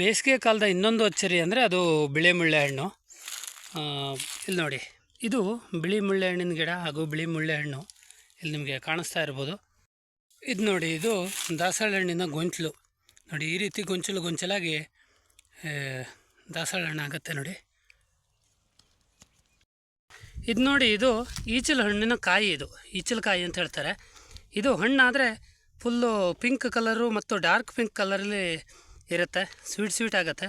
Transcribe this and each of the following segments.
ಬೇಸಿಗೆ ಕಾಲದ ಇನ್ನೊಂದು ಅಚ್ಚರಿ ಅಂದರೆ ಅದು ಬಿಳಿ ಮುಳ್ಳೆ ಹಣ್ಣು ಇಲ್ಲಿ ನೋಡಿ. ಇದು ಬಿಳಿ ಮುಳ್ಳೆ ಹಣ್ಣಿನ ಗಿಡ ಹಾಗೂ ಬಿಳಿ ಮುಳ್ಳೆ ಹಣ್ಣು ಇಲ್ಲಿ ನಿಮಗೆ ಕಾಣಿಸ್ತಾ ಇರ್ಬೋದು. ಇದು ನೋಡಿ, ಇದು ದಾಸವಾಳ ಹಣ್ಣಿನ ಗೊಂಚಲು. ನೋಡಿ, ಈ ರೀತಿ ಗೊಂಚಲು ಗೊಂಚಲಾಗಿ ದಾಸಳೆ ಹಣ್ಣು ಆಗುತ್ತೆ ನೋಡಿ. ಇದು ನೋಡಿ, ಇದು ಈಚಲ ಹಣ್ಣಿನ ಕಾಯಿ ಇದು. ಈಚಲು ಕಾಯಿ ಅಂತ ಹೇಳ್ತಾರೆ. ಇದು ಹಣ್ಣಾದರೆ ಫುಲ್ಲು ಪಿಂಕ್ ಕಲರು ಮತ್ತು ಡಾರ್ಕ್ ಪಿಂಕ್ ಕಲರಲ್ಲಿ ಇರುತ್ತೆ ಸ್ವೀಟ್ ಸ್ವೀಟ್ ಆಗುತ್ತೆ.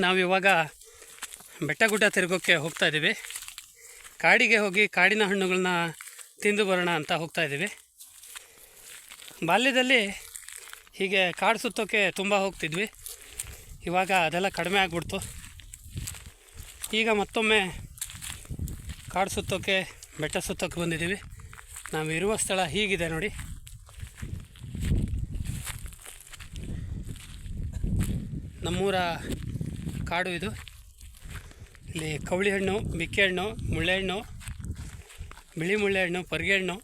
ನಾವಿವಾಗ ಬೆಟ್ಟ ಗುಡ್ಡ ತಿರುಗೋಕ್ಕೆ ಹೋಗ್ತಾ ಇದ್ದೀವಿ. ಕಾಡಿಗೆ ಹೋಗಿ ಕಾಡಿನ ಹಣ್ಣುಗಳನ್ನ ತಿಂದು ಬರೋಣ ಅಂತ ಹೋಗ್ತಾ ಇದ್ದೀವಿ. ಬಾಲ್ಯದಲ್ಲಿ ಹೀಗೆ ಕಾಡು ಸುತ್ತೋಕ್ಕೆ ತುಂಬ ಹೋಗ್ತಿದ್ವಿ. ಇವಾಗ ಅದೆಲ್ಲ ಕಡಿಮೆ ಆಗಿಬಿಡ್ತು. ಈಗ ಮತ್ತೊಮ್ಮೆ ಕಾಡು ಸುತ್ತೋಕ್ಕೆ ಬೆಟ್ಟ ಸುತ್ತೋಕ್ಕೆ ಬಂದಿದ್ದೀವಿ. ನಾವು ಇರುವ ಸ್ಥಳ ಹೀಗಿದೆ ನೋಡಿ. ನಮ್ಮೂರ ಕಾಡು ಇದು. ಇಲ್ಲಿ ಕವಳಿ ಹಣ್ಣು ಬಿಕ್ಕೆ ಹಣ್ಣು ಮುಳ್ಳೆ ಹಣ್ಣು ಬಿಳಿ ಮುಳ್ಳೆ ಹಣ್ಣು ಪರ್ಗೆ ಹಣ್ಣು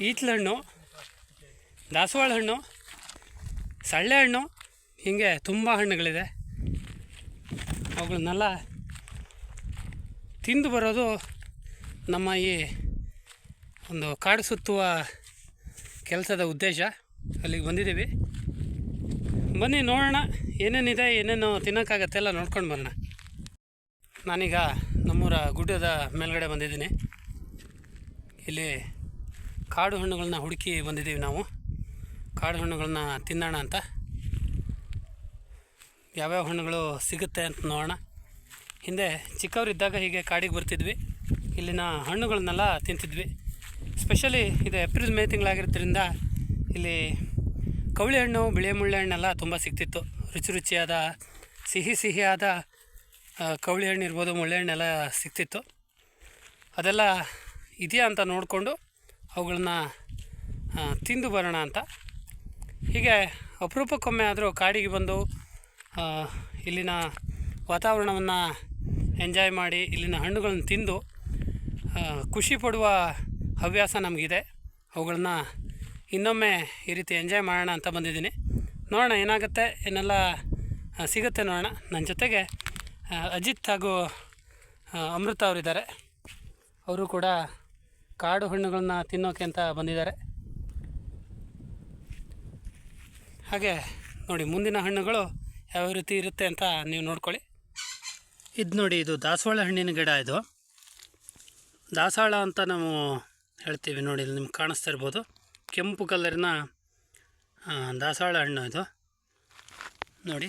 ಈತ್ಲ ಹಣ್ಣು ದಾಸವಾಳ ಹಣ್ಣು ಸಳ್ಳೆ ಹಣ್ಣು ಹೀಗೆ ತುಂಬ ಹಣ್ಣುಗಳಿದೆ. ಅವುಗಳನ್ನೆಲ್ಲ ತಿಂದು ಬರೋದು ನಮ್ಮ ಈ ಒಂದು ಕಾಡು ಸುತ್ತುವ ಕೆಲಸದ ಉದ್ದೇಶ. ಅಲ್ಲಿಗೆ ಬಂದಿದ್ದೀವಿ. ಬನ್ನಿ ನೋಡೋಣ. ಏನೇನಿದೆ, ಏನೇನು ತಿನ್ನೋಕ್ಕಾಗತ್ತೆ ಎಲ್ಲ ನೋಡ್ಕೊಂಡು ಬರೋಣ. ನಾನೀಗ ನಮ್ಮೂರ ಗುಡ್ಡದ ಮೇಲ್ಗಡೆ ಬಂದಿದ್ದೀನಿ. ಇಲ್ಲಿ ಕಾಡು ಹಣ್ಣುಗಳನ್ನ ಹುಡುಕಿ ಬಂದಿದ್ದೀವಿ ನಾವು. ಕಾಡು ಹಣ್ಣುಗಳನ್ನ ತಿನ್ನೋಣ ಅಂತ. ಯಾವ್ಯಾವ ಹಣ್ಣುಗಳು ಸಿಗುತ್ತೆ ಅಂತ ನೋಡೋಣ. ಹಿಂದೆ ಚಿಕ್ಕವರಿದ್ದಾಗ ಹೀಗೆ ಕಾಡಿಗೆ ಬರ್ತಿದ್ವಿ. ಇಲ್ಲಿನ ಹಣ್ಣುಗಳನ್ನೆಲ್ಲ ತಿಂತಿದ್ವಿ. ಸ್ಪೆಷಲಿ ಇದು ಏಪ್ರಿಲ್ ಮೇ ತಿಂಗಳಾಗಿರೋದ್ರಿಂದ ಇಲ್ಲಿ ಕವಳಿ ಹಣ್ಣು, ಬಿಳಿ ಮುಳ್ಳೆ ಹಣ್ಣೆಲ್ಲ ತುಂಬ ಸಿಗ್ತಿತ್ತು. ರುಚಿ ರುಚಿಯಾದ ಸಿಹಿ ಸಿಹಿಯಾದ ಕವಳಿ ಹಣ್ಣು ಇರ್ಬೋದು, ಮುಳ್ಳೆ ಹಣ್ಣೆಲ್ಲ ಸಿಗ್ತಿತ್ತು ಅದೆಲ್ಲ ಇದೆಯಾ ಅಂತ ನೋಡಿಕೊಂಡು ಅವುಗಳನ್ನ ತಿಂದು ಬರೋಣ ಅಂತ. ಹೀಗೆ ಅಪರೂಪಕ್ಕೊಮ್ಮೆ ಆದರೂ ಕಾಡಿಗೆ ಬಂದು ಇಲ್ಲಿನ ವಾತಾವರಣವನ್ನು ಎಂಜಾಯ್ ಮಾಡಿ, ಇಲ್ಲಿನ ಹಣ್ಣುಗಳನ್ನು ತಿಂದು ಖುಷಿ ಪಡುವ ಹವ್ಯಾಸ ನಮಗಿದೆ. ಅವುಗಳನ್ನ ಇನ್ನೊಮ್ಮೆ ಈ ರೀತಿ ಎಂಜಾಯ್ ಮಾಡೋಣ ಅಂತ ಬಂದಿದ್ದೀನಿ. ನೋಡೋಣ, ಏನಾಗುತ್ತೆ, ಏನೆಲ್ಲ ಸಿಗುತ್ತೆ ನೋಡೋಣ. ನನ್ನ ಜೊತೆಗೆ ಅಜಿತ್ ಹಾಗೂ ಅಮೃತ ಅವರಿದ್ದಾರೆ. ಅವರು ಕೂಡ ಕಾಡು ಹಣ್ಣುಗಳನ್ನ ತಿನ್ನೋಕೆ ಅಂತ ಬಂದಿದ್ದಾರೆ. ಹಾಗೆ, ನೋಡಿ, ಮುಂದಿನ ಹಣ್ಣುಗಳು ಯಾವ ರೀತಿ ಇರುತ್ತೆ ಅಂತ ನೀವು ನೋಡ್ಕೊಳ್ಳಿ. ಇದು ನೋಡಿ, ಇದು ದಾಸವಾಳ ಹಣ್ಣಿನ ಗಿಡ ಇದು. ದಾಸವಾಳ ಅಂತ ನಾವು ಹೇಳ್ತೀವಿ ನೋಡಿ, ಇಲ್ಲಿ ನಿಮ್ಗೆ ಕಾಣಿಸ್ತಾ ಇರ್ಬೋದು. ಕೆಂಪು ಕಲರಿನ ಆ, ದಾಸವಾಳ ಹಣ್ಣು ಇದು ನೋಡಿ.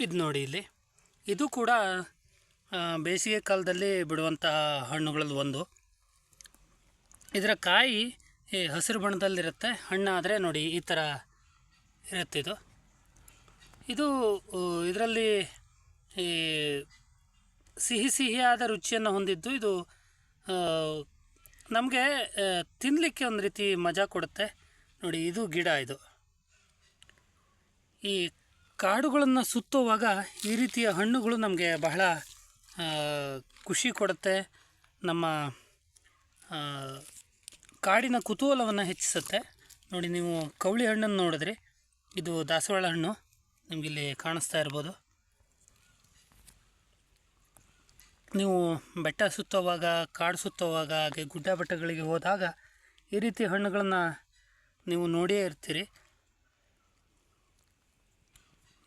ಇದು ನೋಡಿ ಇಲ್ಲಿ. ಇದು ಕೂಡ ಬೇಸಿಗೆ ಕಾಲದಲ್ಲಿ ಬಿಡುವಂತಹ ಹಣ್ಣುಗಳಲ್ಲಿ ಒಂದು. ಇದರ ಕಾಯಿ ಹಸಿರು ಬಣ್ಣದಲ್ಲಿರುತ್ತೆ. ಹಣ್ಣಾದರೆ ನೋಡಿ ಈ ಥರ ಇರುತ್ತೆ ಇದು. ಇದು ಇದರಲ್ಲಿ ಈ ಸಿಹಿ ಸಿಹಿಯಾದ ರುಚಿಯನ್ನು ಹೊಂದಿದ್ದು ಇದು ನಮಗೆ ತಿನ್ನಲಿಕ್ಕೆ ಒಂದು ರೀತಿ ಮಜಾ ಕೊಡುತ್ತೆ. ನೋಡಿ, ಇದು ಗಿಡ ಇದು. ಈ ಕಾಡುಗಳನ್ನು ಸುತ್ತುವಾಗ ಈ ರೀತಿಯ ಹಣ್ಣುಗಳು ನಮಗೆ ಬಹಳ ಖುಷಿ ಕೊಡುತ್ತೆ. ನಮ್ಮ ಕಾಡಿನ ಕುತೂಹಲವನ್ನು ಹೆಚ್ಚಿಸುತ್ತೆ. ನೋಡಿ, ನೀವು ಕವಳಿ ಹಣ್ಣನ್ನು ನೋಡಿದ್ರಿ. ಇದು ದಾಸವಾಳ ಹಣ್ಣು. ನಿಮಗಿಲ್ಲಿ ಕಾಣಿಸ್ತಾ ಇರ್ಬೋದು. ನೀವು ಬೆಟ್ಟ ಸುತ್ತುವಾಗ, ಕಾಡು ಸುತ್ತುವಾಗ, ಹಾಗೆ ಗುಡ್ಡ ಬೆಟ್ಟಗಳಿಗೆ ಹೋದಾಗ ಈ ರೀತಿ ಹಣ್ಣುಗಳನ್ನು ನೀವು ನೋಡಿಯೇ ಇರ್ತೀರಿ.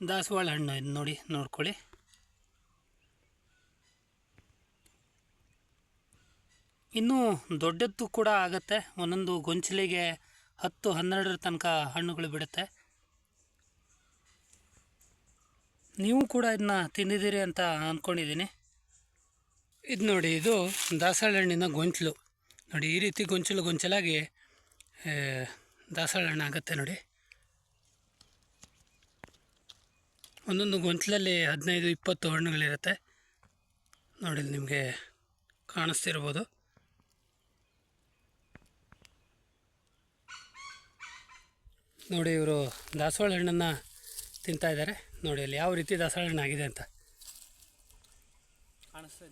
ದಾಸವಾಳ ಹಣ್ಣು ಇದು ನೋಡಿ, ನೋಡ್ಕೊಳ್ಳಿ. ಇನ್ನೂ ದೊಡ್ಡದ್ದು ಕೂಡ ಆಗುತ್ತೆ. ಒಂದೊಂದು ಗೊಂಚಲಿಗೆ ಹತ್ತು, ಹನ್ನೆರಡರ ತನಕ ಹಣ್ಣುಗಳು ಬಿಡುತ್ತೆ. ನೀವು ಕೂಡ ಇದನ್ನ ತಿಂದಿದ್ದೀರಿ ಅಂತ ಅಂದ್ಕೊಂಡಿದ್ದೀನಿ ಇದು ನೋಡಿ, ಇದು ದಾಸವಾಳ ಹಣ್ಣಿನ ಗೊಂಚಲು. ನೋಡಿ, ಈ ರೀತಿ ಗೊಂಚಲು ಗೊಂಚಲಾಗಿ ದಾಸವಾಳ ಹಣ್ಣು ಆಗುತ್ತೆ ನೋಡಿ. ಒಂದೊಂದು ಗೊಂಚಲಲ್ಲಿ ಹದಿನೈದು, ಇಪ್ಪತ್ತು ಹಣ್ಣುಗಳಿರುತ್ತೆ. ನೋಡಿ ನಿಮಗೆ ಕಾಣಿಸ್ತಿರ್ಬೋದು. ನೋಡಿ, ಇವರು ದಾಸವಾಳ ಹಣ್ಣನ್ನು ತಿಂತಾ ಇದ್ದಾರೆ ನೋಡಿ, ಅಲ್ಲಿ ಯಾವ ರೀತಿ ದಾಸವಾಳ ಹಣ್ಣು ಆಗಿದೆ ಅಂತ. ಕಾಣಿಸ್ತಾ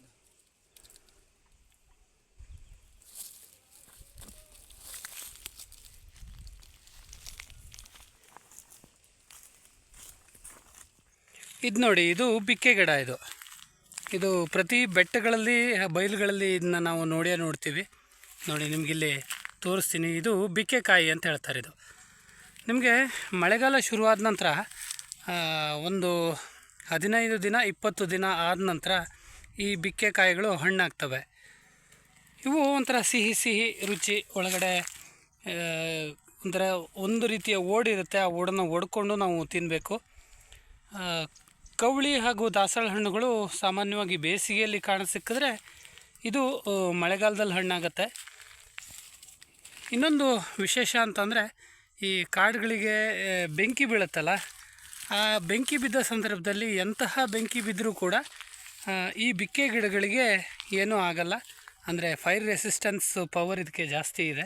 ಇದು ನೋಡಿ, ಇದು ಬಿಕ್ಕೆ ಗಿಡ ಇದು. ಇದು ಪ್ರತಿ ಬೆಟ್ಟಗಳಲ್ಲಿ, ಬಯಲುಗಳಲ್ಲಿ ಇದನ್ನ ನಾವು ನೋಡಿಯೇ ನೋಡ್ತೀವಿ. ನೋಡಿ, ನಿಮಗಿಲ್ಲಿ ತೋರಿಸ್ತೀನಿ. ಇದು ಬಿಕ್ಕೆಕಾಯಿ ಅಂತ ಹೇಳ್ತಾರೆ ಇದು. ನಿಮಗೆ ಮಳೆಗಾಲ ಶುರುವಾದ ನಂತರ ಒಂದು ಹದಿನೈದು ದಿನ, ಇಪ್ಪತ್ತು ದಿನ ಆದ ನಂತರ ಈ ಬಿಕ್ಕೆಕಾಯಿಗಳು ಹಣ್ಣಾಗ್ತವೆ. ಇವು ಒಂಥರ ಸಿಹಿ ಸಿಹಿ ರುಚಿ ಒಳಗಡೆ ಒಂಥರ ಒಂದು ರೀತಿಯ ಓಡಿರುತ್ತೆ. ಆ ಓಡನ್ನು ಒಡ್ಕೊಂಡು ನಾವು ತಿನ್ನಬೇಕು ಕವಳಿ ಹಾಗೂ ದಾಸವಾಳ ಹಣ್ಣುಗಳು ಸಾಮಾನ್ಯವಾಗಿ ಬೇಸಿಗೆಯಲ್ಲಿ ಕಾಣಸಿಕ್ಕಿದ್ರೆ ಇದು ಮಳೆಗಾಲದಲ್ಲಿ ಹಣ್ಣಾಗತ್ತೆ. ಇನ್ನೊಂದು ವಿಶೇಷ ಅಂತಂದರೆ ಈ ಕಾಡುಗಳಿಗೆ ಬೆಂಕಿ ಬೀಳುತ್ತಲ್ಲ, ಆ ಬೆಂಕಿ ಬಿದ್ದ ಸಂದರ್ಭದಲ್ಲಿ ಎಂತಹ ಬೆಂಕಿ ಬಿದ್ದರೂ ಕೂಡ ಈ ಬಿಕ್ಕೆ ಗಿಡಗಳಿಗೆ ಏನೂ ಆಗಲ್ಲ. ಅಂದರೆ ಫೈರ್ ರೆಸಿಸ್ಟೆನ್ಸ್ ಪವರ್ ಇದಕ್ಕೆ ಜಾಸ್ತಿ ಇದೆ.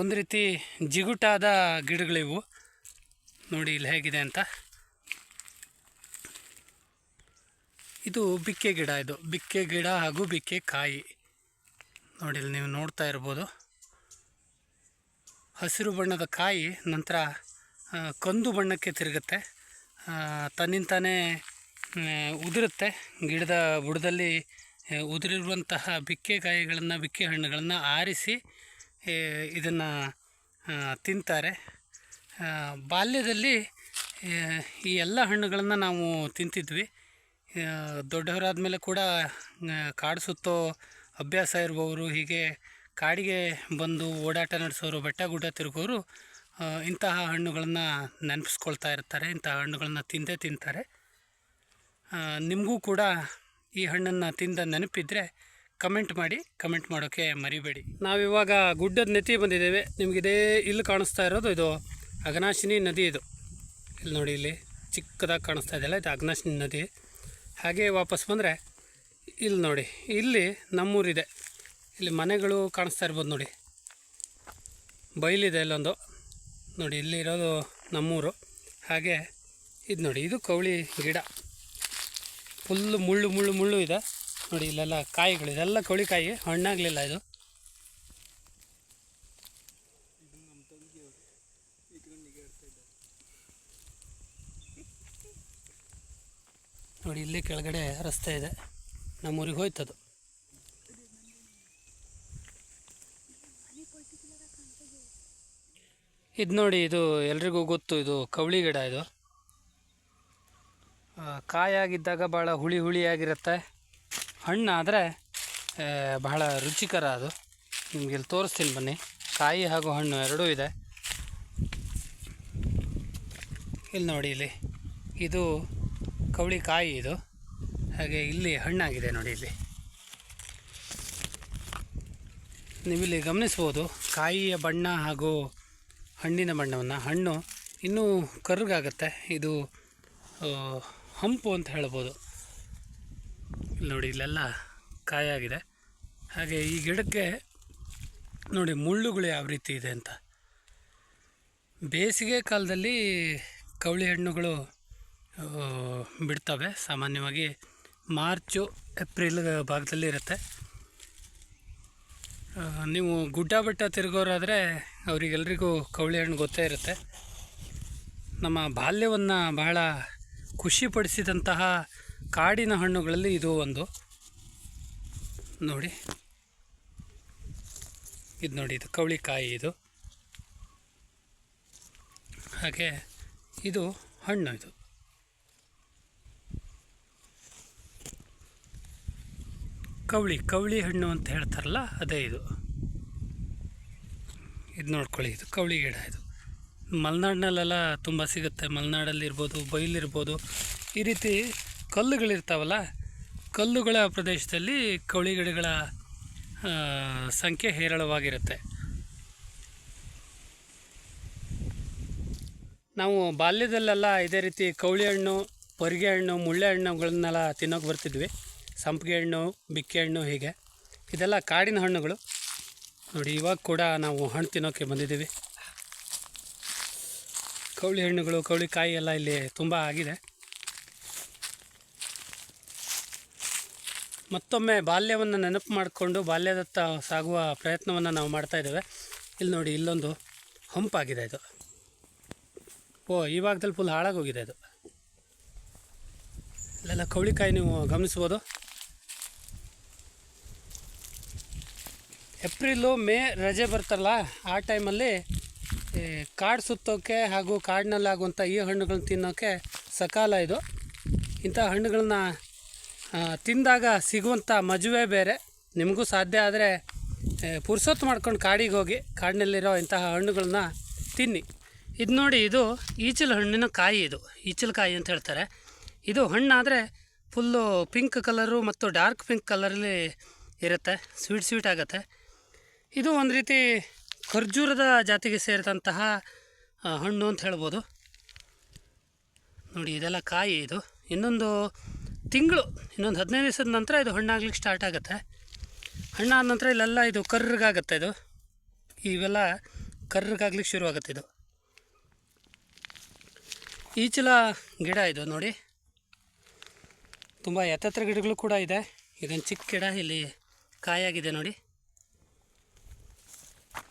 ಒಂದು ರೀತಿ ಜಿಗುಟಾದ ಗಿಡಗಳಿವು. ನೋಡಿ ಇಲ್ಲಿ ಹೇಗಿದೆ ಅಂತ. ಇದು ಬಿಕ್ಕೆ ಗಿಡ ಇದು. ಬಿಕ್ಕೆ ಗಿಡ ಹಾಗೂ ಬಿಕ್ಕೆ ಕಾಯಿ. ನೋಡಿ ಇಲ್ಲಿ ನೀವು ನೋಡ್ತಾ ಇರ್ಬೋದು. ಹಸಿರು ಬಣ್ಣದ ಕಾಯಿ ನಂತರ ಕಂದು ಬಣ್ಣಕ್ಕೆ ತಿರುಗುತ್ತೆ. ತನ್ನಿಂತಾನೇ ಉದುರುತ್ತೆ. ಗಿಡದ ಬುಡದಲ್ಲಿ ಉದುರಿರುವಂತಹ ಬಿಕ್ಕೆ ಕಾಯಿಗಳನ್ನು, ಬಿಕ್ಕೆ ಹಣ್ಣುಗಳನ್ನು ಆರಿಸಿ ಇದನ್ನು ತಿಂತಾರೆ. ಬಾಲ್ಯದಲ್ಲಿ ಈ ಎಲ್ಲ ಹಣ್ಣುಗಳನ್ನು ನಾವು ತಿಂತಿದ್ವಿ. ದೊಡ್ಡವರಾದ ಮೇಲೆ ಕೂಡ ಕಾಡು ಸುತ್ತೋ ಅಭ್ಯಾಸ ಇರುವವರು, ಹೀಗೆ ಕಾಡಿಗೆ ಬಂದು ಓಡಾಟ ನಡೆಸೋರು, ಬೆಟ್ಟ ಗುಡ್ಡ ತಿರುಗೋರು ಇಂತಹ ಹಣ್ಣುಗಳನ್ನು ನೆನಪಿಸ್ಕೊಳ್ತಾ ಇರ್ತಾರೆ, ಇಂತಹ ಹಣ್ಣುಗಳನ್ನು ತಿಂದೇ ತಿಂತಾರೆ. ನಿಮಗೂ ಕೂಡ ಈ ಹಣ್ಣನ್ನು ತಿಂದ ನೆನಪಿದ್ರೆ ಕಮೆಂಟ್ ಮಾಡಿ, ಕಮೆಂಟ್ ಮಾಡೋಕ್ಕೆ ಮರಿಬೇಡಿ. ನಾವಿವಾಗ ಗುಡ್ಡದ ನೆತ್ತಿ ಬಂದಿದ್ದೇವೆ. ನಿಮಗಿದೇ ಇಲ್ಲಿ ಕಾಣಿಸ್ತಾ ಇರೋದು, ಇದು ಅಗನಾಶಿನಿ ನದಿ ಇದು. ಇಲ್ಲಿ ನೋಡಿ, ಇಲ್ಲಿ ಚಿಕ್ಕದಾಗಿ ಕಾಣಿಸ್ತಾ ಇದೆಯಲ್ಲ ಇದು ಅಗ್ನಾಶಿನಿ ನದಿ. ಹಾಗೆ ವಾಪಸ್ ಬಂದರೆ ಇಲ್ಲಿ ನೋಡಿ, ಇಲ್ಲಿ ನಮ್ಮೂರಿದೆ. ಇಲ್ಲಿ ಮನೆಗಳು ಕಾಣಿಸ್ತಾ ಇರ್ಬೋದು ನೋಡಿ. ಬಯಲಿದೆ ಇಲ್ಲೊಂದು. ನೋಡಿ ಇಲ್ಲಿರೋದು ನಮ್ಮೂರು. ಹಾಗೆ ಇದು ನೋಡಿ, ಇದು ಕವಳಿ ಗಿಡ. ಫುಲ್ಲು ಮುಳ್ಳು ಮುಳ್ಳು ಮುಳ್ಳು ಇದೆ. ನೋಡಿ, ಇಲ್ಲೆಲ್ಲ ಕಾಯಿಗಳು, ಇದೆಲ್ಲ ಕವಳಿ ಕಾಯಿ, ಹಣ್ಣಾಗಲಿಲ್ಲ ಇದು ನೋಡಿ ಇಲ್ಲಿ ಕೆಳಗಡೆ ರಸ್ತೆ ಇದೆ. ನಮ್ಮೂರಿಗೆ ಹೋಯ್ತದು. ಇದು ನೋಡಿ ಇದು ಎಲ್ರಿಗೂ ಗೊತ್ತು, ಇದು ಕವಳಿ ಗಿಡ ಇದು. ಕಾಯಾಗಿದ್ದಾಗ ಭಾಳ ಹುಳಿ ಹುಳಿಯಾಗಿರುತ್ತೆ. ಹಣ್ಣಾದರೆ ಬಹಳ ರುಚಿಕರ ಅದು. ನಿಮ್ಗೆ ಇಲ್ಲಿ ತೋರಿಸ್ತೀನಿ ಬನ್ನಿ. ಕಾಯಿ ಹಾಗೂ ಹಣ್ಣು ಎರಡೂ ಇದೆ. ಇಲ್ಲಿ ನೋಡಿ ಇಲ್ಲಿ. ಇದು ಕವಳಿ ಕಾಯಿ ಇದು. ಹಾಗೆ ಇಲ್ಲಿ ಹಣ್ಣಾಗಿದೆ ನೋಡಿ ಇಲ್ಲಿ. ನೀವಿಲ್ಲಿ ಗಮನಿಸ್ಬೋದು, ಕಾಯಿಯ ಬಣ್ಣ ಹಾಗೂ ಹಣ್ಣಿನ ಬಣ್ಣವನ್ನು. ಹಣ್ಣು ಇನ್ನೂ ಕರ್ಗಾಗುತ್ತೆ ಇದು ಹಂಪು ಅಂತ ಹೇಳ್ಬೋದು. ನೋಡಿ, ಇಲ್ಲೆಲ್ಲ ಕಾಯಾಗಿದೆ. ಹಾಗೆ ಈ ಗಿಡಕ್ಕೆ ನೋಡಿ, ಮುಳ್ಳುಗಳು ಯಾವ ರೀತಿ ಇದೆ ಅಂತ. ಬೇಸಿಗೆ ಕಾಲದಲ್ಲಿ ಕವಳಿ ಹಣ್ಣುಗಳು ಬಿಡ್ತವೆ. ಸಾಮಾನ್ಯವಾಗಿ ಮಾರ್ಚು, ಏಪ್ರಿಲ್ ಭಾಗದಲ್ಲಿ ಇರುತ್ತೆ. ನೀವು ಗುಡ್ಡ ಬೆಟ್ಟ ತಿರುಗೋರಾದರೆ ಅವರಿಗೆಲ್ರಿಗೂ ಕವಳಿ ಹಣ್ಣು ಗೊತ್ತೇ ಇರುತ್ತೆ. ನಮ್ಮ ಬಾಲ್ಯವನ್ನು ಬಹಳ ಖುಷಿಪಡಿಸಿದಂತಹ ಕಾಡಿನ ಹಣ್ಣುಗಳಲ್ಲಿ ಇದು ಒಂದು. ನೋಡಿ. ಇದು ನೋಡಿ, ಇದು ಕವಳಿಕಾಯಿ ಇದು. ಹಾಗೆ ಇದು ಹಣ್ಣು ಇದು. ಕವಳಿ ಕವಳಿ ಹಣ್ಣು ಅಂತ ಹೇಳ್ತಾರಲ್ಲ, ಅದೇ ಇದು. ಇದು ನೋಡ್ಕೊಳ್ಳಿ, ಇದು ಕವಳಿ ಗಿಡ ಇದು. ಮಲೆನಾಡಿನಲ್ಲೆಲ್ಲ ತುಂಬ ಸಿಗುತ್ತೆ. ಮಲೆನಾಡಲ್ಲಿರ್ಬೋದು ಬೈಲಿರ್ಬೋದು ಈ ರೀತಿ ಕಲ್ಲುಗಳಿರ್ತಾವಲ್ಲ, ಕಲ್ಲುಗಳ ಪ್ರದೇಶದಲ್ಲಿ ಕವಳಿ ಗಿಡಗಳ ಸಂಖ್ಯೆ ಹೇರಳವಾಗಿರುತ್ತೆ. ನಾವು ಬಾಲ್ಯದಲ್ಲೆಲ್ಲ ಇದೇ ರೀತಿ ಕವಳಿ ಹಣ್ಣು ಪರಿಗೆ ಹಣ್ಣು, ಮುಳ್ಳೆ ಹಣ್ಣುಗಳನ್ನೆಲ್ಲ ತಿನ್ನೋಕೆ ಬರ್ತಿದ್ವಿ. ಸಂಪಿಗೆ ಹಣ್ಣು ಬಿಕ್ಕೆ ಹಣ್ಣು ಹೀಗೆ. ಇದೆಲ್ಲ ಕಾಡಿನ ಹಣ್ಣುಗಳು. ನೋಡಿ, ಇವಾಗ ಕೂಡ ನಾವು ಹಣ್ಣು ತಿನ್ನೋಕ್ಕೆ ಬಂದಿದ್ದೀವಿ. ಕವಳಿ ಹಣ್ಣುಗಳು ಕವಳಿ ಕಾಯಿ ಎಲ್ಲ ಇಲ್ಲಿ ತುಂಬ ಆಗಿದೆ. ಮತ್ತೊಮ್ಮೆ ಬಾಲ್ಯವನ್ನು ನೆನಪು ಮಾಡಿಕೊಂಡು ಬಾಲ್ಯದತ್ತ ಸಾಗುವ ಪ್ರಯತ್ನವನ್ನು ನಾವು ಮಾಡ್ತಾ ಇದ್ದೇವೆ. ಇಲ್ಲಿ ನೋಡಿ, ಇಲ್ಲೊಂದು ಹಂಪಾಗಿದೆ ಇದು. ಓ ಈ ಭಾಗದಲ್ಲಿ ಫುಲ್ ಹಾಳಾಗೋಗಿದೆ ಇದು. ಇಲ್ಲೆಲ್ಲ ಕವಳಿಕಾಯಿ ನೀವು ಗಮನಿಸ್ಬೋದು. ಏಪ್ರಿಲು, ಮೇ ರಜೆ ಬರ್ತಲ್ಲ, ಆ ಟೈಮಲ್ಲಿ ಕಾಡು ಸುತ್ತೋಕ್ಕೆ ಹಾಗೂ ಕಾಡಿನಲ್ಲಿ ಆಗುವಂಥ ಈ ಹಣ್ಣುಗಳನ್ನ ತಿನ್ನೋಕ್ಕೆ ಸಕಾಲ ಇದು. ಇಂಥ ಹಣ್ಣುಗಳನ್ನ ತಿಂದಾಗ ಸಿಗುವಂಥ ಮಜುವೆ ಬೇರೆ. ನಿಮಗೂ ಸಾಧ್ಯ ಆದರೆ ಪುರ್ಸೊತ್ತು ಮಾಡ್ಕೊಂಡು ಕಾಡಿಗೆ ಹೋಗಿ, ಕಾಡಿನಲ್ಲಿರೋ ಇಂತಹ ಹಣ್ಣುಗಳನ್ನ ತಿನ್ನಿ. ಇದು ನೋಡಿ ಇದು ಈಚಲ ಹಣ್ಣಿನ ಕಾಯಿ ಇದು. ಈಚಲಕಾಯಿ ಅಂತ ಹೇಳ್ತಾರೆ. ಇದು ಹಣ್ಣಾದರೆ ಫುಲ್ಲು ಪಿಂಕ್ ಕಲರು ಮತ್ತು ಡಾರ್ಕ್ ಪಿಂಕ್ ಕಲರಲ್ಲಿ ಇರುತ್ತೆ. ಸ್ವೀಟ್ ಸ್ವೀಟ್ ಆಗುತ್ತೆ. ಇದು ಒಂದು ರೀತಿ ಖರ್ಜೂರದ ಜಾತಿಗೆ ಸೇರಿದಂತಹ ಹಣ್ಣು ಅಂತ ಹೇಳ್ಬೋದು. ನೋಡಿ, ಇದೆಲ್ಲ ಕಾಯಿ ಇದು. ಇನ್ನೊಂದು ತಿಂಗಳು, ಇನ್ನೊಂದು ಹದಿನೈದು ದಿವಸದ ನಂತರ ಇದು ಹಣ್ಣಾಗ್ಲಿಕ್ಕೆ ಸ್ಟಾರ್ಟ್ ಆಗುತ್ತೆ. ಹಣ್ಣಾದ ನಂತರ ಇಲ್ಲೆಲ್ಲ ಇದು ಕರ್ರಗಾಗುತ್ತೆ ಇದು. ಇವೆಲ್ಲ ಕರ್ರಗಾಗ್ಲಿಕ್ಕೆ ಶುರು ಆಗುತ್ತೆ ಇದು. ಈಚಲ ಗಿಡ ಇದು ನೋಡಿ. ತುಂಬ ಎತ್ತತ್ರ ಗಿಡಗಳು ಕೂಡ ಇದೆ. ಇದೊಂದು ಚಿಕ್ಕ ಗಿಡ, ಇಲ್ಲಿ ಕಾಯಾಗಿದೆ ನೋಡಿ.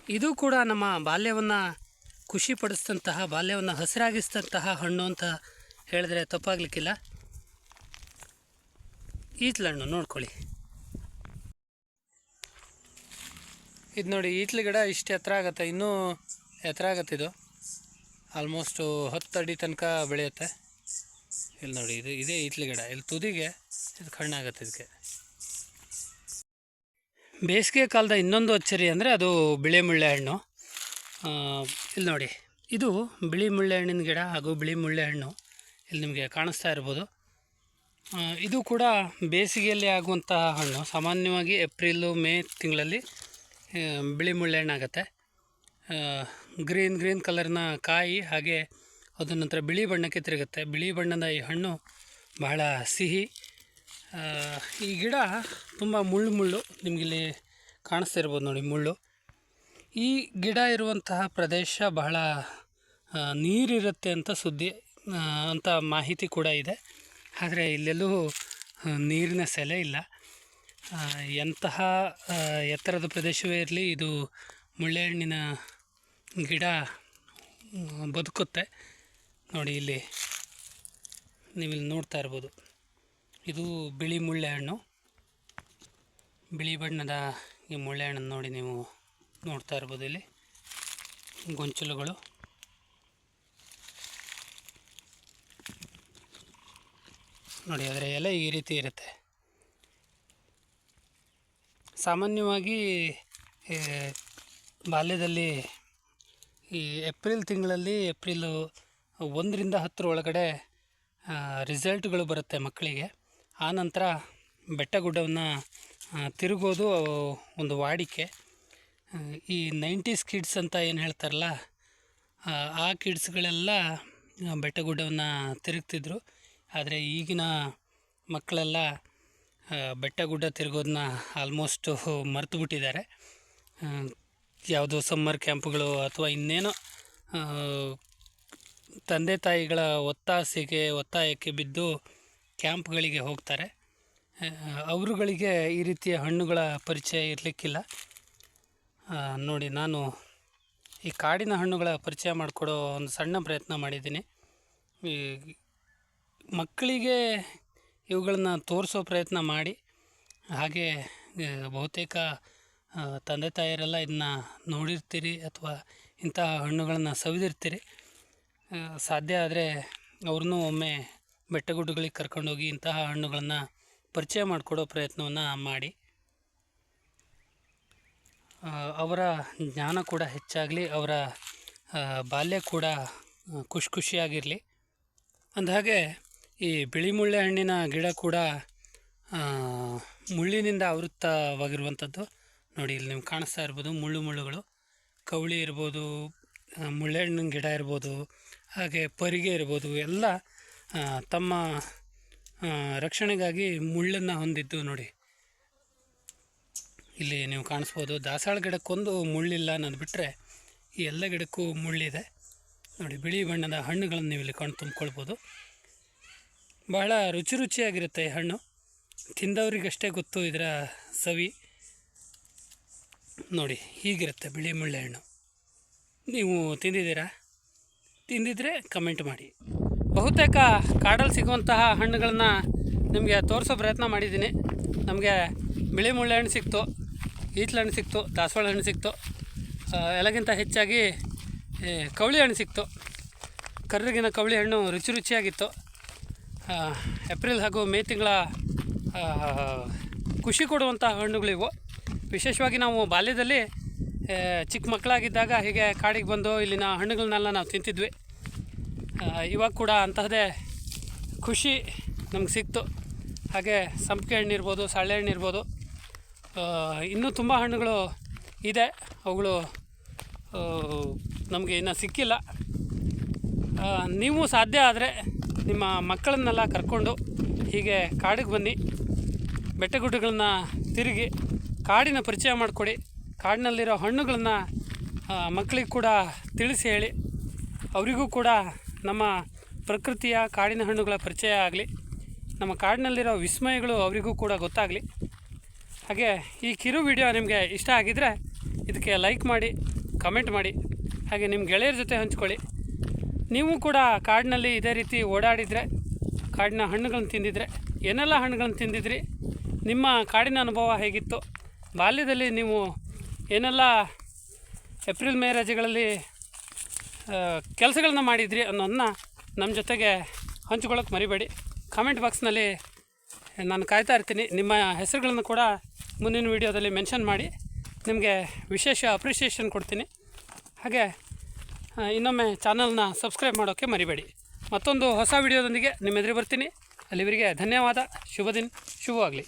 ಇದು ಕೂಡ ನಮ್ಮ ಬಾಲ್ಯವನ್ನು ಖುಷಿಪಡಿಸಿದಂತಹ, ಬಾಲ್ಯವನ್ನು ಹಸಿರಾಗಿಸಿದಂತಹ ಹಣ್ಣು ಅಂತ ಹೇಳಿದ್ರೆ ತಪ್ಪಾಗಲಿಕ್ಕಿಲ್ಲ. ಈತ್ಲಣ್ಣು ನೋಡ್ಕೊಳ್ಳಿ. ಇದು ನೋಡಿ ಈತ್ಲ ಗಿಡ ಇಷ್ಟು ಎತ್ತರ ಆಗತ್ತೆ, ಇನ್ನೂ ಎತ್ತರ ಆಗತ್ತೆ ಇದು. ಆಲ್ಮೋಸ್ಟು ಹತ್ತು ಅಡಿ ತನಕ ಬೆಳೆಯುತ್ತೆ. ಇಲ್ಲಿ ನೋಡಿ, ಇದು, ಇದೇ ಈತ್ಲ ಗಿಡ. ಇಲ್ಲಿ ತುದಿಗೆ, ಇದು ಕಣ್ಣಾಗತ್ತೆ ಇದಕ್ಕೆ ಬೇಸಿಗೆ ಕಾಲದ ಇನ್ನೊಂದು ಅಚ್ಚರಿ ಅಂದರೆ ಅದು ಬಿಳಿ ಮುಳ್ಳೆ ಹಣ್ಣು. ಇಲ್ಲಿ ನೋಡಿ. ಇದು ಬಿಳಿ ಮುಳ್ಳೆ ಹಣ್ಣಿನ ಗಿಡ ಹಾಗೂ ಬಿಳಿ ಮುಳ್ಳೆ ಹಣ್ಣು. ಇಲ್ಲಿ ನಿಮಗೆ ಕಾಣಿಸ್ತಾ ಇರ್ಬೋದು. ಇದು ಕೂಡ ಬೇಸಿಗೆಯಲ್ಲಿ ಆಗುವಂತಹ ಹಣ್ಣು. ಸಾಮಾನ್ಯವಾಗಿ ಏಪ್ರಿಲು, ಮೇ ತಿಂಗಳಲ್ಲಿ ಬಿಳಿ ಮುಳ್ಳೆ ಹಣ್ಣಾಗತ್ತೆ ಗ್ರೀನ್ ಗ್ರೀನ್ ಕಲರ್ನ ಕಾಯಿ ಹಾಗೆ ಅದರ ನಂತರ ಬಿಳಿ ಬಣ್ಣಕ್ಕೆ ತಿರುಗುತ್ತೆ. ಬಿಳಿ ಬಣ್ಣದ ಈ ಹಣ್ಣು ಬಹಳ ಸಿಹಿ. ಈ ಗಿಡ ತುಂಬ ಮುಳ್ಳು ಮುಳ್ಳು ನಿಮಗಿಲ್ಲಿ ಕಾಣಿಸ್ತಿರ್ಬೋದು ನೋಡಿ ಮುಳ್ಳು. ಈ ಗಿಡ ಇರುವಂತಹ ಪ್ರದೇಶ ಬಹಳ ನೀರಿರುತ್ತೆ ಅಂತ ಸುದ್ದಿ ಅಂತ ಮಾಹಿತಿ ಕೂಡ ಇದೆ. ಆದರೆ ಇಲ್ಲೆಲ್ಲೂ ನೀರಿನ ಸೆಲೆ ಇಲ್ಲ. ಎಂತಹ ಎತ್ತರದ ಪ್ರದೇಶವೇ ಇರಲಿ, ಇದು ಮುಳ್ಳೆಹಣ್ಣಿನ ಗಿಡ ಬದುಕುತ್ತೆ. ನೋಡಿ ಇಲ್ಲಿ, ನೀವಿಲ್ಲಿ ನೋಡ್ತಾ ಇರ್ಬೋದು. ಇದು ಬಿಳಿ ಮುಳ್ಳೆ ಹಣ್ಣು. ಬಿಳಿ ಬಣ್ಣದ ಈ ಮುಳ್ಳೆ ಹಣ್ಣನ್ನು ನೋಡಿ ನೀವು ನೋಡ್ತಾ ಇರ್ಬೋದು ಇಲ್ಲಿ. ಗೊಂಚಲುಗಳು. ನೋಡಿ, ಅದರ ಎಲೆ ಈ ರೀತಿ ಇರುತ್ತೆ. ಸಾಮಾನ್ಯವಾಗಿ ಬಾಲ್ಯದಲ್ಲಿ ಈ ಏಪ್ರಿಲ್ ತಿಂಗಳಲ್ಲಿ, ಏಪ್ರಿಲು ಒಂದರಿಂದ ಹತ್ತರ ಒಳಗಡೆ ರಿಸಲ್ಟ್ಗಳು ಬರುತ್ತೆ ಮಕ್ಕಳಿಗೆ. ಆ ನಂತರ ಬೆಟ್ಟ ಗುಡ್ಡವನ್ನು ತಿರುಗೋದು ಒಂದು ವಾಡಿಕೆ. ಈ ನೈಂಟೀಸ್ ಕಿಡ್ಸ್ ಅಂತ ಏನು ಹೇಳ್ತಾರಲ್ಲ ಆ, ಕಿಡ್ಸ್ಗಳೆಲ್ಲ ಬೆಟ್ಟ ಗುಡ್ಡವನ್ನು ತಿರುಗ್ತಿದ್ರು. ಆದರೆ ಈಗಿನ ಮಕ್ಕಳೆಲ್ಲ ಬೆಟ್ಟ ಗುಡ್ಡ ತಿರುಗೋದನ್ನ ಆಲ್ಮೋಸ್ಟು ಮರೆತು ಬಿಟ್ಟಿದ್ದಾರೆ. ಯಾವುದೋ ಸಮ್ಮರ್ ಕ್ಯಾಂಪ್ಗಳು ಅಥವಾ ಇನ್ನೇನೋ ತಂದೆ ತಾಯಿಗಳ ಒತ್ತಾಸೆಗೆ ಒತ್ತಾಯಕ್ಕೆ ಬಿದ್ದು ಕ್ಯಾಂಪ್ಗಳಿಗೆ ಹೋಗ್ತಾರೆ. ಅವರುಗಳಿಗೆ ಈ ರೀತಿಯ ಹಣ್ಣುಗಳ ಪರಿಚಯ ಇರಲಿಕ್ಕಿಲ್ಲ. ನೋಡಿ, ನಾನು ಈ ಕಾಡಿನ ಹಣ್ಣುಗಳ ಪರಿಚಯ ಮಾಡಿಕೊಡೋ ಒಂದು ಸಣ್ಣ ಪ್ರಯತ್ನ ಮಾಡಿದ್ದೀನಿ. ಈ ಮಕ್ಕಳಿಗೆ ಇವುಗಳನ್ನು ತೋರಿಸೋ ಪ್ರಯತ್ನ ಮಾಡಿ. ಹಾಗೆ ಬಹುತೇಕ ತಂದೆ ತಾಯಿಯರೆಲ್ಲ ಇದನ್ನ ನೋಡಿರ್ತೀರಿ ಅಥವಾ ಇಂತಹ ಹಣ್ಣುಗಳನ್ನು ಸವಿದಿರ್ತೀರಿ. ಸಾಧ್ಯ ಆದರೆ ಅವ್ರನ್ನೂ ಒಮ್ಮೆ ಬೆಟ್ಟಗುಡ್ಡಗಳಿಗೆ ಕರ್ಕೊಂಡೋಗಿ ಇಂತಹ ಹಣ್ಣುಗಳನ್ನು ಪರಿಚಯ ಮಾಡಿಕೊಡೋ ಪ್ರಯತ್ನವನ್ನು ಮಾಡಿ. ಅವರ ಜ್ಞಾನ ಕೂಡ ಹೆಚ್ಚಾಗಲಿ, ಅವರ ಬಾಲ್ಯ ಕೂಡ ಖುಷಿ ಖುಷಿಯಾಗಿರಲಿ. ಅಂದಹಾಗೆ ಈ ಬಿಳಿ ಮುಳ್ಳೆ ಹಣ್ಣಿನ ಗಿಡ ಕೂಡ ಮುಳ್ಳಿನಿಂದ ಆವೃತ್ತವಾಗಿರುವಂಥದ್ದು. ನೋಡಿ, ಇಲ್ಲಿ ನೀವು ಕಾಣಿಸ್ತಾ ಇರ್ಬೋದು ಮುಳ್ಳು ಮುಳ್ಳುಗಳು. ಕವಳಿ ಇರ್ಬೋದು ಮುಳ್ಳೆ ಹಣ್ಣಿನ ಗಿಡ ಇರ್ಬೋದು, ಹಾಗೆ ಪರಿಗೆ ಇರ್ಬೋದು, ಎಲ್ಲ ತಮ್ಮ ರಕ್ಷಣೆಗಾಗಿ ಮುಳ್ಳನ್ನು ಹೊಂದಿದ್ದು ನೋಡಿ. ಇಲ್ಲಿ ನೀವು ಕಾಣಿಸ್ಬೋದು, ದಾಸಾಳ ಗಿಡಕ್ಕೊಂದು ಮುಳ್ಳಿಲ್ಲ ಅನ್ನೋದು ಬಿಟ್ಟರೆ ಈ ಎಲ್ಲ ಗಿಡಕ್ಕೂ ಮುಳ್ಳಿದೆ. ನೋಡಿ, ಬಿಳಿ ಬಣ್ಣದ ಹಣ್ಣುಗಳನ್ನು ನೀವು ಇಲ್ಲಿ ಕಣ್ಣು ತುಂಬ್ಕೊಳ್ಬೋದು. ಬಹಳ ರುಚಿ ರುಚಿಯಾಗಿರುತ್ತೆ ಈ ಹಣ್ಣು. ತಿಂದವರಿಗಷ್ಟೇ ಗೊತ್ತು ಇದರ ಸವಿ. ನೋಡಿ, ಹೀಗಿರುತ್ತೆ ಬಿಳಿ ಮುಳ್ಳೆ ಹಣ್ಣು. ನೀವು ತಿಂದಿದ್ದೀರಾ? ತಿಂದಿದ್ರೆ ಕಮೆಂಟ್ ಮಾಡಿ. ಬಹುತೇಕ ಕಾಡಲ್ಲಿ ಸಿಗುವಂತಹ ಹಣ್ಣುಗಳನ್ನು ನಿಮಗೆ ತೋರಿಸೋ ಪ್ರಯತ್ನ ಮಾಡಿದ್ದೀನಿ. ನಮಗೆ ಬಿಳಿ ಮುಳ್ಳೆ ಹಣ್ಣು ಸಿಕ್ತು, ಈತ್ಲ ಹಣ್ಣು ಸಿಕ್ತು, ದಾಸವಾಳ ಹಣ್ಣು ಸಿಕ್ತು ಎಲ್ಲಕ್ಕಿಂತ ಹೆಚ್ಚಾಗಿ ಕವಳಿ ಹಣ್ಣು ಸಿಕ್ತು. ಕರ್ರಿಗಿನ ಕವಳಿ ಹಣ್ಣು ರುಚಿ ರುಚಿಯಾಗಿತ್ತು. ಏಪ್ರಿಲ್ ಹಾಗೂ ಮೇ ತಿಂಗಳ ಖುಷಿ ಕೊಡುವಂಥ ಹಣ್ಣುಗಳಿವು ವಿಶೇಷವಾಗಿ ನಾವು ಬಾಲ್ಯದಲ್ಲಿ ಚಿಕ್ಕ ಮಕ್ಕಳಾಗಿದ್ದಾಗ ಹೀಗೆ ಕಾಡಿಗೆ ಬಂದು ಇಲ್ಲಿನ ಹಣ್ಣುಗಳನ್ನೆಲ್ಲ ನಾವು ತಿಂತಿದ್ವಿ. ಇವಾಗ ಕೂಡ ಅಂತಹದೇ ಖುಷಿ ನಮ್ಗೆ ಸಿಕ್ತು. ಹಾಗೆ ಸಂಪಿಗೆ ಹಣ್ಣು ಇರ್ಬೋದು ಸಳ್ಳೆ ಹಣ್ಣು ಇರ್ಬೋದು. ಇನ್ನೂ ತುಂಬ ಹಣ್ಣುಗಳು ಇದೆ. ಅವುಗಳು ನಮಗೆ ಇನ್ನೂ ಸಿಕ್ಕಿಲ್ಲ. ನೀವು ಸಾಧ್ಯ ಆದರೆ ನಿಮ್ಮ ಮಕ್ಕಳನ್ನೆಲ್ಲ ಕರ್ಕೊಂಡು ಹೀಗೆ ಕಾಡಿಗೆ ಬನ್ನಿ. ಬೆಟ್ಟ ಗುಡ್ಡಗಳನ್ನ ತಿರುಗಿ ಕಾಡಿನ ಪರಿಚಯ ಮಾಡಿಕೊಡಿ. ಕಾಡಿನಲ್ಲಿರೋ ಹಣ್ಣುಗಳನ್ನ ಮಕ್ಕಳಿಗೆ ಕೂಡ ತಿಳಿಸಿ ಹೇಳಿ. ಅವರಿಗೂ ಕೂಡ ನಮ್ಮ ಪ್ರಕೃತಿಯ ಕಾಡಿನ ಹಣ್ಣುಗಳ ಪರಿಚಯ ಆಗಲಿ, ನಮ್ಮ ಕಾಡಿನಲ್ಲಿರೋ ವಿಸ್ಮಯಗಳು ಅವರಿಗೂ ಕೂಡ ಗೊತ್ತಾಗಲಿ. ಹಾಗೆ ಈ ಕಿರು ವಿಡಿಯೋ ನಿಮಗೆ ಇಷ್ಟ ಆಗಿದ್ದರೆ ಇದಕ್ಕೆ ಲೈಕ್ ಮಾಡಿ, ಕಮೆಂಟ್ ಮಾಡಿ, ಹಾಗೆ ನಿಮ್ಮ ಗೆಳೆಯರ ಜೊತೆ ಹಂಚ್ಕೊಳ್ಳಿ. ನೀವು ಕೂಡ ಕಾಡಿನಲ್ಲಿ ಇದೇ ರೀತಿ ಓಡಾಡಿದರೆ, ಕಾಡಿನ ಹಣ್ಣುಗಳನ್ನು ತಿಂದಿದ್ರೆ, ಏನೆಲ್ಲ ಹಣ್ಣುಗಳನ್ನು ತಿಂದಿದ್ರಿ, ನಿಮ್ಮ ಕಾಡಿನ ಅನುಭವ ಹೇಗಿತ್ತು, ಬಾಲ್ಯದಲ್ಲಿ ನೀವು ಏನೆಲ್ಲ ಏಪ್ರಿಲ್ ಮೇ ರಜೆಗಳಲ್ಲಿ ಕೆಲಸಗಳನ್ನ ಮಾಡಿದ್ರಿ ಅನ್ನೋದನ್ನ ನಮ್ಮ ಜೊತೆಗೆ ಹಂಚ್ಕೊಳ್ಳೋಕೆ ಮರಿಬೇಡಿ. ಕಾಮೆಂಟ್ ಬಾಕ್ಸ್ನಲ್ಲಿ ನಾನು ಕಾಯ್ತಾ ಇರ್ತೀನಿ. ನಿಮ್ಮ ಹೆಸರುಗಳನ್ನು ಕೂಡ ಮುಂದಿನ ವೀಡಿಯೋದಲ್ಲಿ ಮೆನ್ಷನ್ ಮಾಡಿ. ನಿಮಗೆ ವಿಶೇಷ ಅಪ್ರಿಷಿಯೇಷನ್ ಕೊಡ್ತೀನಿ. ಹಾಗೆ ಇನ್ನೊಮ್ಮೆ ಚಾನಲ್ನ ಸಬ್ಸ್ಕ್ರೈಬ್ ಮಾಡೋಕ್ಕೆ ಮರಿಬೇಡಿ. ಮತ್ತೊಂದು ಹೊಸ ವಿಡಿಯೋದೊಂದಿಗೆ ನಿಮ್ಮ ಬರ್ತೀನಿ. ಅಲ್ಲಿವರಿಗೆ ಧನ್ಯವಾದ. ಶುಭ ದಿನ ಶುಭವಾಗಲಿ.